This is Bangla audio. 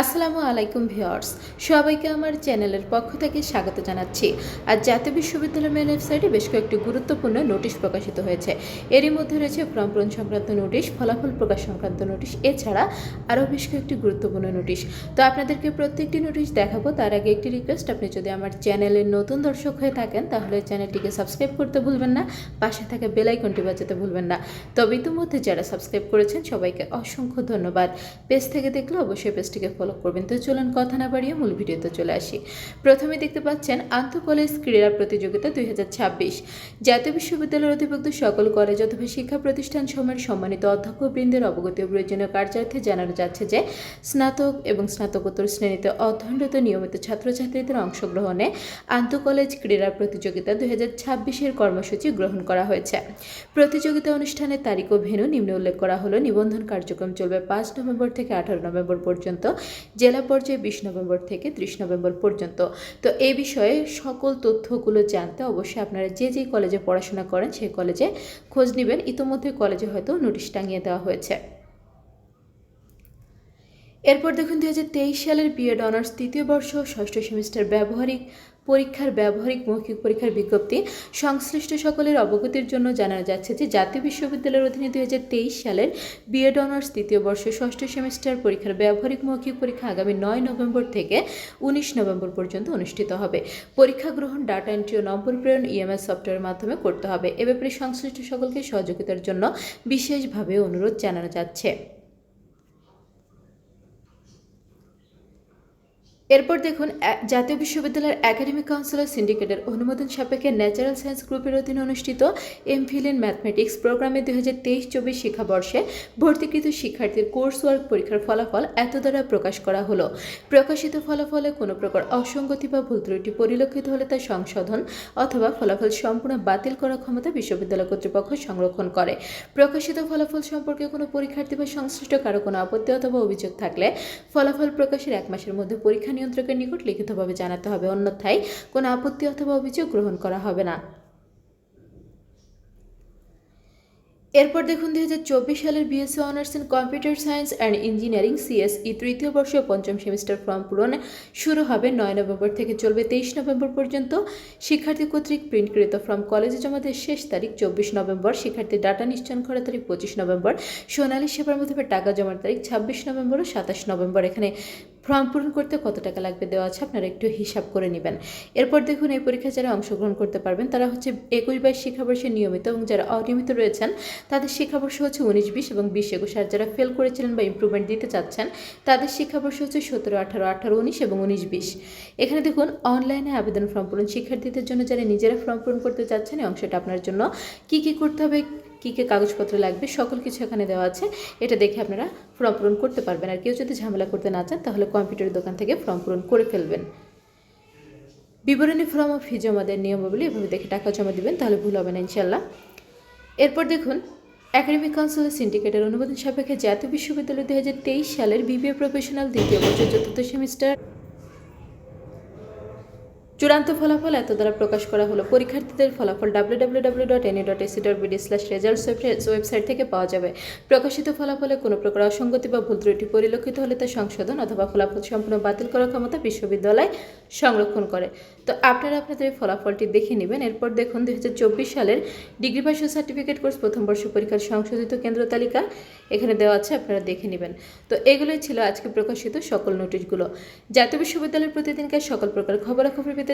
আসসালামু আলাইকুম ভিউয়ার্স, সবাইকে আমার চ্যানেলের পক্ষ থেকে স্বাগত জানাচ্ছি। আর জাতীয় বিশ্ববিদ্যালয় মেন ওয়েবসাইটে বেশ কয়েকটি গুরুত্বপূর্ণ নোটিশ প্রকাশিত হয়েছে। এরই মধ্যে রয়েছে ফর্ম পূরণ সংক্রান্ত নোটিশ, ফলাফল প্রকাশ সংক্রান্ত নোটিশ, এছাড়া আরও বেশ কয়েকটি গুরুত্বপূর্ণ নোটিশ। তো আপনাদেরকে প্রত্যেকটি নোটিশ দেখাবো, তার আগে একটি রিকোয়েস্ট আপনি যদি আমার চ্যানেলের নতুন দর্শক হয়ে থাকেন, তাহলে চ্যানেলটিকে সাবস্ক্রাইব করতে ভুলবেন না, পাশে থাকা বেল আইকনটি বাজাতে ভুলবেন না। তবে ইতিমধ্যে যারা সাবস্ক্রাইব করেছেন, সবাইকে অসংখ্য ধন্যবাদ। পেজ থেকে দেখলে অবশ্যই পেজটিকে ফলো করবেন। তো চলুন কথা না বাড়িয়ে মূল ভিডিওতে চলে আসি। প্রথমে দেখতে পাচ্ছেন আন্তঃ কলেজ ক্রীড়া প্রতিযোগিতা দুই হাজার ছাব্বিশ। জাতীয় বিশ্ববিদ্যালয়ের অধিভুক্ত সকল কলেজ অথবা শিক্ষা প্রতিষ্ঠান সময়ের সম্মানিত অধ্যক্ষ বৃন্দের অবগতি প্রয়োজনীয় কার্যার্থে জানানো যাচ্ছে যে, স্নাতক এবং স্নাতকোত্তর শ্রেণীতে অধ্যয়নরত নিয়মিত ছাত্রছাত্রীদের অংশগ্রহণে আন্তঃ কলেজ ক্রীড়া প্রতিযোগিতা দুই হাজার ছাব্বিশের কর্মসূচি গ্রহণ করা হয়েছে। প্রতিযোগিতা অনুষ্ঠানের তারিখ ও ভেন্যু নিম্নে উল্লেখ করা হলো। নিবন্ধন কার্যক্রম চলবে পাঁচ নভেম্বর থেকে আঠারো নভেম্বর পর্যন্ত। জেলা পর্যায়ে বিশ নভেম্বর থেকে ত্রিশ নভেম্বর পর্যন্ত। তো এই বিষয়ে সকল তথ্যগুলো জানতে অবশ্যই আপনারা যে যে কলেজে পড়াশোনা করেন সেই কলেজে খোঁজ নেবেন। ইতোমধ্যে কলেজে হয়তো নোটিশ টাঙিয়ে দেওয়া হয়েছে। এরপর দেখুন দু হাজার তেইশ সালের বিএড অনার্স তৃতীয় বর্ষ ষষ্ঠ সেমিস্টার ব্যবহারিক পরীক্ষার ব্যবহারিক মৌখিক পরীক্ষার বিজ্ঞপ্তি সংশ্লিষ্ট সকলের অবগতির জন্য জানানো যাচ্ছে যে জাতীয় বিশ্ববিদ্যালয়ের অধীনে দুই হাজার তেইশ সালের বিএড অনার্স তৃতীয় বর্ষ ষষ্ঠ সেমিস্টার পরীক্ষার ব্যবহারিক মৌখিক পরীক্ষা আগামী নয় নভেম্বর থেকে উনিশ নভেম্বর পর্যন্ত অনুষ্ঠিত হবে। পরীক্ষা গ্রহণ ডাটা এন্ট্রি ও নম্বর প্রেরণ ইএমএস সফটওয়্যারের মাধ্যমে করতে হবে। এ ব্যাপারে সংশ্লিষ্ট সকলকে সহযোগিতার জন্য বিশেষভাবে অনুরোধ জানানো যাচ্ছে। এরপর দেখুন জাতীয় বিশ্ববিদ্যালয়ের একাডেমিক কাউন্সিলর সিন্ডিকেটের অনুমোদন সাপেক্ষে ন্যাচারাল সায়েন্স গ্রুপের অধীনে অনুষ্ঠিত এমফিল ইন ম্যাথমেটিক্স প্রোগ্রামে দুই হাজার তেইশ চব্বিশ শিক্ষাবর্ষে ভর্তিকৃত শিক্ষার্থীর কোর্স ওয়ার্ক পরীক্ষার ফলাফল এত দ্বারা প্রকাশ করা হলো। প্রকাশিত ফলাফলে কোনো প্রকার অসঙ্গতি বা ভুল ত্রুটি পরিলক্ষিত হলে তা সংশোধন অথবা ফলাফল সম্পূর্ণ বাতিল করার ক্ষমতা বিশ্ববিদ্যালয় কর্তৃপক্ষ সংরক্ষণ করে। প্রকাশিত ফলাফল সম্পর্কে কোনো পরীক্ষার্থী বা সংশ্লিষ্ট কারও কোনো আপত্তি অথবা অভিযোগ থাকলে ফলাফল প্রকাশের এক মাসের মধ্যে পরীক্ষা নিয়ন্ত্রকের নিকট লিখিতভাবে জানাতে হবে। অন্যথায় কোনো আপত্তি অথবা অভিযোগ গ্রহণ করা হবে না। এরপর দেখুন দুই হাজার চব্বিশ সালের BSc honours in computer science and engineering CSE তৃতীয় বর্ষ পঞ্চম সেমিস্টার ফর্ম পূরণ শুরু হবে নয় নভেম্বর থেকে চলবে তেইশ নভেম্বর পর্যন্ত। শিক্ষার্থী কর্তৃক প্রিন্টকৃত ফর্ম কলেজে জমাতে শেষ তারিখ চব্বিশ নভেম্বর। শিক্ষার্থীর ডাটা নিশ্চয়ন করার তারিখ পঁচিশ নভেম্বর। সোনালী সেবার মাধ্যমে টাকা জমার তারিখ ছাব্বিশ নভেম্বর ও সাতাশ নভেম্বর। এখানে ফর্ম পূরণ করতে কত টাকা লাগবে দেওয়া আছে আপনারা একটু হিসাব করে নেবেন। এরপর দেখুন এই পরীক্ষায় যারা অংশগ্রহণ করতে পারবেন, তারা হচ্ছে একুশ বাইশ শিক্ষাবর্ষে নিয়মিত এবং যারা অনিয়মিত রয়েছেন, তাদের শিক্ষাবর্ষ হচ্ছে উনিশ, বিশ এবং বিশ একুশ। আর যারা ফেল করেছিলেন বা ইম্প্রুভমেন্ট দিতে চাচ্ছেন, তাদের শিক্ষাবর্ষ হচ্ছে সতেরো, আঠারো আঠারো, উনিশ এবং উনিশ, বিশ। এখানে দেখুন অনলাইনে আবেদন ফর্ম পূরণ। শিক্ষার্থীদের জন্য যারা নিজেরা ফর্ম পূরণ করতে চাচ্ছেন, এই অংশটা আপনার জন্য। কী কী করতে হবে কী কী কাগজপত্র লাগবে, সকল কিছু এখানে দেওয়া আছে। এটা দেখে আপনারা ফর্ম পূরণ করতে পারবেন। আর কেউ যদি ঝামেলা করতে না চান, তাহলে কম্পিউটারের দোকান থেকে ফর্ম পূরণ করে ফেলবেন। বিবরণী ফর্ম ও ফি জমাদের নিয়মাবলী এভাবে দেখে টাকা জমা দিবেন, তাহলে ভুল হবে না ইনশাল্লাহ এরপর দেখুন একাডেমিক কাউন্সিল সিন্ডিকেটের অনুমোদন সাপেক্ষে জাতীয় বিশ্ববিদ্যালয় দু হাজার তেইশ সালের বিবিএ প্রফেশনাল দ্বিতীয় বর্ষ চতুর্থ সেমিস্টার চূড়ান্ত ফলাফল এত দ্বারা প্রকাশ করা হলো। পরীক্ষার্থীদের ফলাফল ডাব্লিউ ওয়েবসাইট থেকে পাওয়া যাবে। প্রকাশিত ফলাফলে কোনো প্রকার অসঙ্গতি বা ভুল ত্রুটি পরিলক্ষিত হলে তা সংশোধন অথবা ফলাফল সম্পূর্ণ বাতিল করার ক্ষমতা বিশ্ববিদ্যালয় সংরক্ষণ করে। তো আপনারা আপনাদের এই ফলাফলটি দেখে নেবেন। এরপর দেখুন, দুই হাজার চব্বিশ সালের ডিগ্রি পাস সার্টিফিকেট কোর্স প্রথম বর্ষ পরীক্ষার সংশোধিত কেন্দ্র তালিকা এখানে দেওয়া আছে, আপনারা দেখে নেবেন। তো এগুলোই ছিল আজকে প্রকাশিত সকল নোটিশগুলো। জাতীয় বিশ্ববিদ্যালয়ের প্রতিদিনকার সকল প্রকার খবরাখবর পেতে